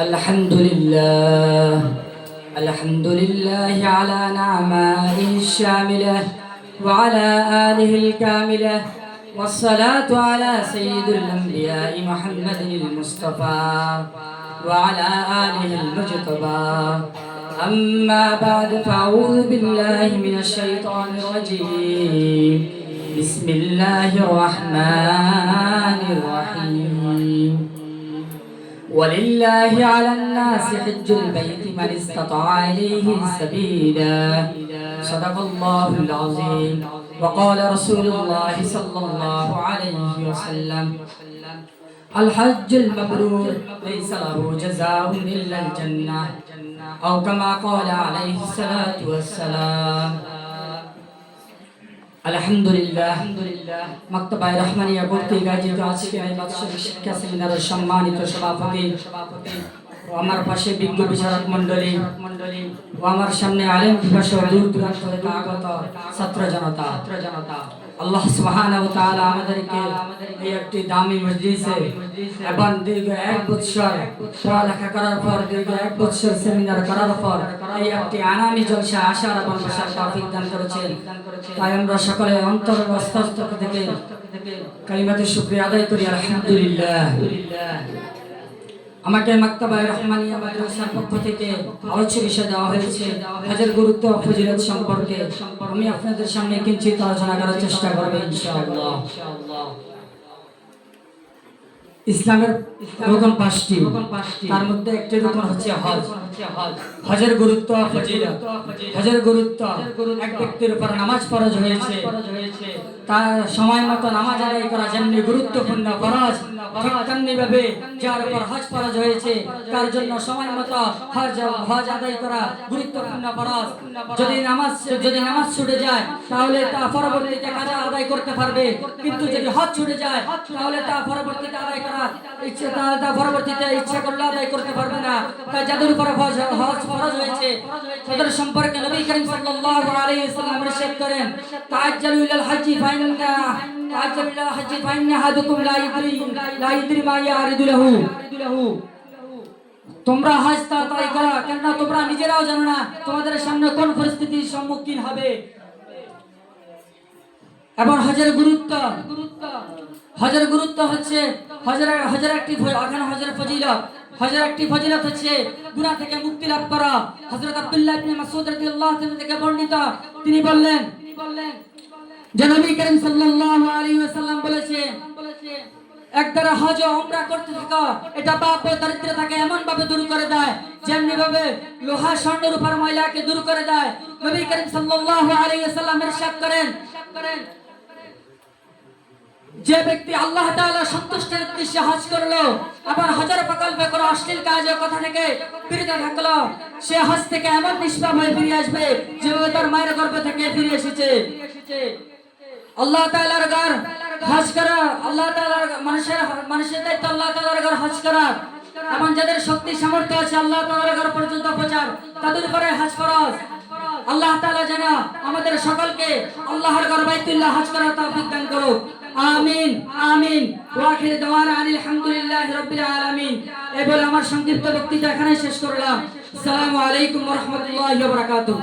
الحمد لله الحمد لله على نعمائه الشاملة وعلى آله الكاملة والصلاة على سيد الأنبياء محمد المصطفى وعلى آله المجتبى. أما بعد فأعوذ بالله من الشيطان الرجيم. بسم الله الرحمن الرحيم. ولله على الناس حج البيت من استطاع إليه سبيلا. صدق الله العظيم. وقال رسول الله صلى الله عليه وسلم الحج المبرور ليس له جزاء إلا الجنة. أو كما قال عليه الصلاة والسلام আলহামদুলিল্লাহ। মাক্তবায় রহমানিয়া কর্তৃক আয়োজিত আজকে বাৎসরিক শিক্ষা সেমিনারের সম্মানিত সভাপতি ও আমার পাশে বিজ্ঞ বিচারক মন্ডলী মন্ডলী ও আমার সামনে আলেম ও দূর দূরান্ত আগত ছাত্র জনতা ছাত্র জনতা। আল্লাহ সুবহানাহু তাআলা আমাদেরকে এই একটি দামি মজলিসে এবং দীর্ঘ এক বছর পড়ালেখা করার পর, দীর্ঘ এক বছর সেমিনার করার পর এই একটি আনামি জলসা আসার এবং বসার তৌফিক দান করেছেন। তাই আমরা সকলে অন্তর মস্তক থেকে কালিমাতে শুকরিয়া আদায় করি। আলহামদুলিল্লাহ। আমাকে মাক্তাবায় রহমানিয়া মাদ্রাসার পক্ষ থেকে আলোচ্য বিষয় দেওয়া হয়েছে। হাজার গুরুত্ব ফজিলত সম্পর্কে আমি আপনাদের সামনে কিঞ্চিত আলোচনা করার চেষ্টা করব ইনশাআল্লাহ। ইসলামের রকম পাঁচটি। তার মধ্যে একটি রকম হচ্ছে হজ। হজের গুরুত্ব হজের গুরুত্ব এক ব্যক্তির উপর নামাজ ফরজ হয়েছে। তার সময় মতো নামাজ আদায় করা যেমনি গুরুত্বপূর্ণ ফরজ তেমনি ভাবে যার উপর হজ ফরজ হয়েছে তার জন্য সময় মতো হজ হজ আদায় করা গুরুত্বপূর্ণ ফরজ। যদি নামাজ যদি নামাজ ছুটে যায় তাহলে তা পরবর্তীতে কাজা করতে পারবে, কিন্তু যদি হজ ছুটে যায়, তাহলে তা পরবর্তীতে আদায় করা ইচ্ছে তা তা পরবর্তীতে ইচ্ছা করলে আদায় করতে পারবে না। তাই যাদের উপর হজ ফরজ হয়েছে। তাদের সম্পর্কে নবী করিম সাল্লাল্লাহু আলাইহি ওয়াসাল্লাম ইরশাদ করেন, তাআজ্জালু ইলাল হজ্জি ফাইন্না তাআজ্জালু ইলাল হজ্জি ফাইন্না আহাদুকুম লা ইদরি লা ইদরি মা ইয়ারিদু লাহু। তোমরা হজ তাড়াতাড়ি করো, কেননা তোমরা নিজেরাও জানো না তোমাদের সামনে কোন পরিস্থিতির সম্মুখীন হবে। এবং হজের গুরুত্ব। হজের গুরুত্ব হচ্ছে, হজের হজের একটি এখানে হজের ফজিলত। হজের একটি ফজিলত হচ্ছে গুনাহ থেকে মুক্তি লাভ করা। হযরত আব্দুল্লাহ ইবনে মাসউদ রাদিয়াল্লাহু তাআলা থেকে বর্ণিত। তিনি বললেন যে নবী করিম সাল্লাল্লাহু আলাইহি ওয়াসাল্লাম বলেছেন এক দ্বারা হজ ও উমরা করতে থাকা, এটা পাপ ও দরিদ্র থাকে এমন ভাবে দূর করে দেয় যেমনি ভাবে লোহা স্বর্ণের উপর ময়লাকে দূর করে দেয়। নবী করিম সাল্লাল্লাহু আলাইহি ওয়াসাল্লাম ইরশাদ করেন যে ব্যক্তি আল্লাহ তাআলা সন্তুষ্টের উদ্দেশ্যে হজ করল, আবার হজের প্রকল্পে কোনো অশ্লীল কাজ ও কথা থেকে বিরত থাকল, সে হজ থেকে এমন নিষ্পাপ হয়ে ফিরে আসবে যেভাবে তার মায়ের গর্ভ থেকে ফিরে এসেছে। আল্লাহ তাআলার ঘর হজ করা, আল্লাহ তাআলার মানুষের মানুষের দায়িত্ব আল্লাহ তাআলার ঘর হজ করা। এবং যাদের শক্তি সামর্থ্য আছে আল্লাহ তাআলার ঘর পর্যন্ত পৌঁছার, তাদের উপরে হজ ফরজ। আল্লাহ তাআলা যেন আমাদের সকলকে আল্লাহর ঘর বাইতুল্লাহ হজ করার তৌফিক দান করুক। আমিন আমিন। ওয়াখির দাওয়ানা আনিল হামদুলিল্লাহি রাব্বিল আলামিন। এবারে আমার সংক্ষিপ্ত বক্তৃতা এখানে শেষ করলাম। আসসালামু আলাইকুম ওয়া রাহমাতুল্লাহি ওয়া বারাকাতুহু।